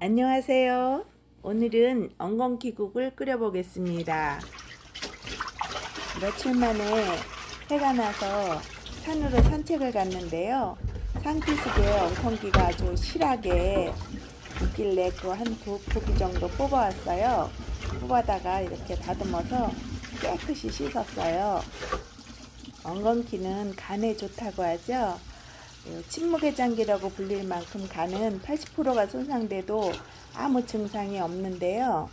안녕하세요. 오늘은 엉겅퀴국을 끓여보겠습니다. 며칠 만에 해가 나서 산으로 산책을 갔는데요. 산기슭에 엉겅퀴가 아주 실하게 있길래 그한두 포기 정도 뽑아왔어요. 뽑아다가 이렇게 다듬어서 깨끗이 씻었어요. 엉겅퀴는 간에 좋다고 하죠. 어, 침묵의 장기라고 불릴 만큼 간은 80%가 손상돼도 아무 증상이 없는데요.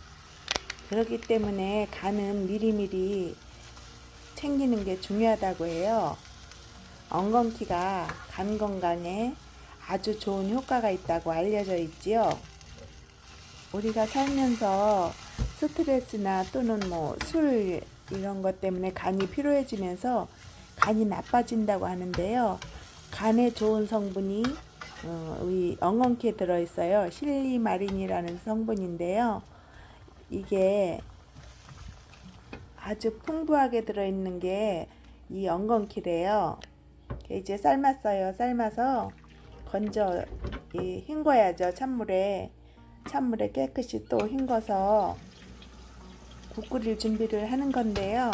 그렇기 때문에 간은 미리미리 챙기는 게 중요하다고 해요. 엉겅퀴가 간 건강에 아주 좋은 효과가 있다고 알려져 있지요. 우리가 살면서 스트레스나 또는 뭐 술 이런 것 때문에 간이 피로해지면서 간이 나빠진다고 하는데요. 간에 좋은 성분이 어, 이 엉겅퀴에 들어있어요. 실리마린이라는 성분인데요. 이게 아주 풍부하게 들어있는 게 이 엉겅퀴래요. 이제 삶았어요. 삶아서 건져 이 헹궈야죠. 찬물에 찬물에 깨끗이 또 헹궈서 국 끓일 준비를 하는 건데요.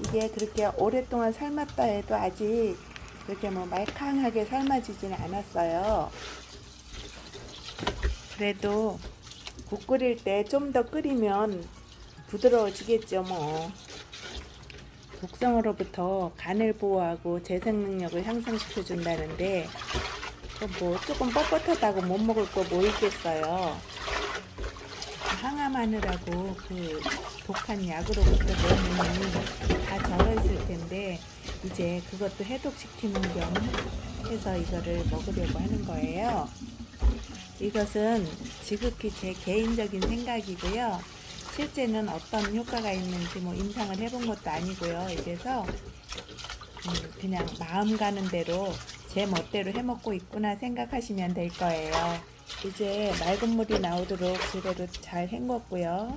이게 그렇게 오랫동안 삶았다 해도 아직 그렇게 뭐 말캉하게 삶아지진 않았어요. 그래도 국 끓일 때 좀 더 끓이면 부드러워지겠죠, 뭐. 독성으로부터 간을 보호하고 재생 능력을 향상시켜 준다는데 뭐 조금 뻣뻣하다고 못 먹을 거 뭐 있겠어요. 항암하느라고 그 독한 약으로부터 힘이 다 절어 있을 텐데 이제 그것도 해독시키는 겸 해서 이거를 먹으려고 하는 거예요. 이것은 지극히 제 개인적인 생각이고요. 실제는 어떤 효과가 있는지 뭐 임상을 해본 것도 아니고요. 이래서 음, 그냥 마음 가는 대로 제 멋대로 해먹고 있구나 생각하시면 될 거예요. 이제 맑은 물이 나오도록 제대로 잘 헹궜고요.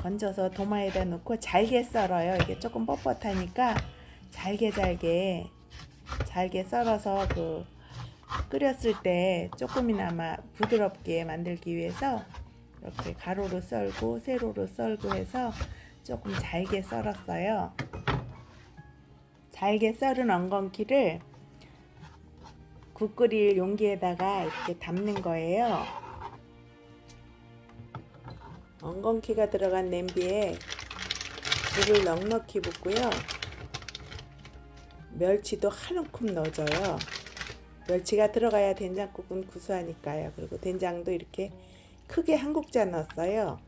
건져서 도마에다 넣고 잘게 썰어요. 이게 조금 뻣뻣하니까 잘게 잘게 잘게 썰어서 그 끓였을 때 조금이나마 부드럽게 만들기 위해서 이렇게 가로로 썰고 세로로 썰고 해서 조금 잘게 썰었어요. 잘게 썰은 엉겅퀴를 국 끓일 용기에다가 이렇게 담는 거예요. 엉겅퀴가 들어간 냄비에 물을 넉넉히 붓고요. 멸치도 한 움큼 넣어줘요. 멸치가 들어가야 된장국은 구수하니까요. 그리고 된장도 이렇게 크게 한 국자 넣었어요.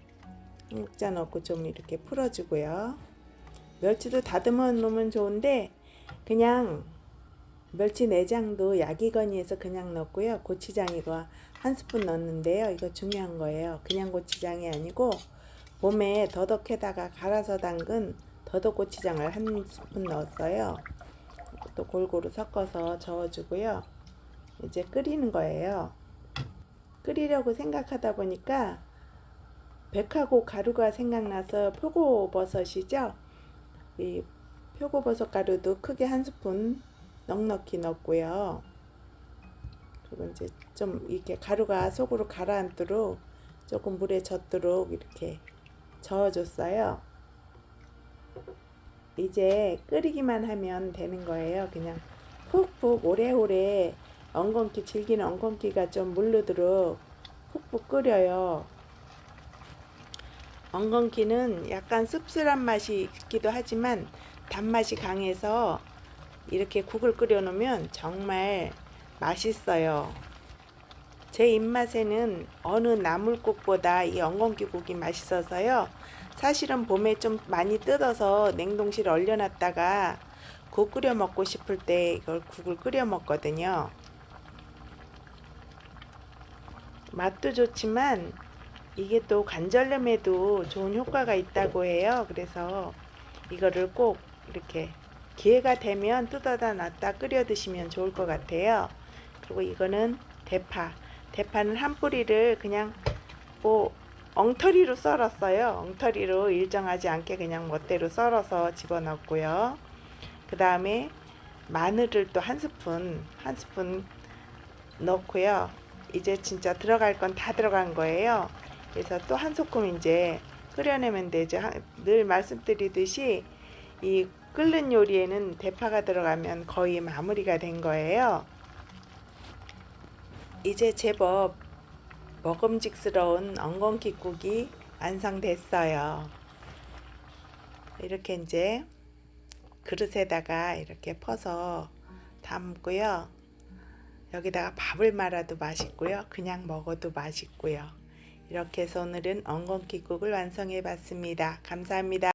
한 국자 넣고 좀 이렇게 풀어주고요. 멸치도 다듬어 놓으면 좋은데 그냥 멸치 내장도 야기건이에서 그냥 넣고요. 고추장이고 한 스푼 넣었는데요. 이거 중요한 거예요. 그냥 고추장이 아니고 봄에 더덕에다가 갈아서 담근 더덕 고추장을 한 스푼 넣었어요. 또 골고루 섞어서 저어주고요. 이제 끓이는 거예요. 끓이려고 생각하다 보니까 백하고 가루가 생각나서 표고버섯이죠. 이 표고버섯 가루도 크게 한 스푼 넉넉히 넣고요. 그리고 이제 좀 이렇게 가루가 속으로 가라앉도록 조금 물에 젖도록 이렇게 저어줬어요. 이제 끓이기만 하면 되는 거예요. 그냥 푹푹 오래오래 엉겅퀴 질기는 엉겅퀴가 좀 물르도록 푹푹 끓여요. 엉겅퀴는 약간 씁쓸한 맛이 있기도 하지만 단맛이 강해서 이렇게 국을 끓여 놓으면 정말 맛있어요. 제 입맛에는 어느 나물국보다 이 엉겅퀴국이 맛있어서요. 사실은 봄에 좀 많이 뜯어서 냉동실에 얼려놨다가 국 끓여 먹고 싶을 때 이걸 국을 끓여 먹거든요. 맛도 좋지만 이게 또 관절염에도 좋은 효과가 있다고 해요. 그래서 이거를 꼭 이렇게 기회가 되면 뜯어다 놨다 끓여 드시면 좋을 것 같아요. 그리고 이거는 대파. 대파는 한 뿌리를 그냥 뭐 엉터리로 썰었어요. 엉터리로 일정하지 않게 그냥 멋대로 썰어서 집어넣고요. 그 다음에 마늘을 또 한 스푼, 한 스푼 넣고요. 이제 진짜 들어갈 건 다 들어간 거예요. 그래서 또 한 소끔 이제 끓여내면 되죠. 하- 늘 말씀드리듯이 이 끓는 요리에는 대파가 들어가면 거의 마무리가 된 거예요. 이제 제법 먹음직스러운 엉겅퀴국이 완성됐어요. 이렇게 이제 그릇에다가 이렇게 퍼서 담고요. 여기다가 밥을 말아도 맛있고요. 그냥 먹어도 맛있고요. 이렇게 해서 오늘은 엉겅퀴국을 완성해 봤습니다. 감사합니다.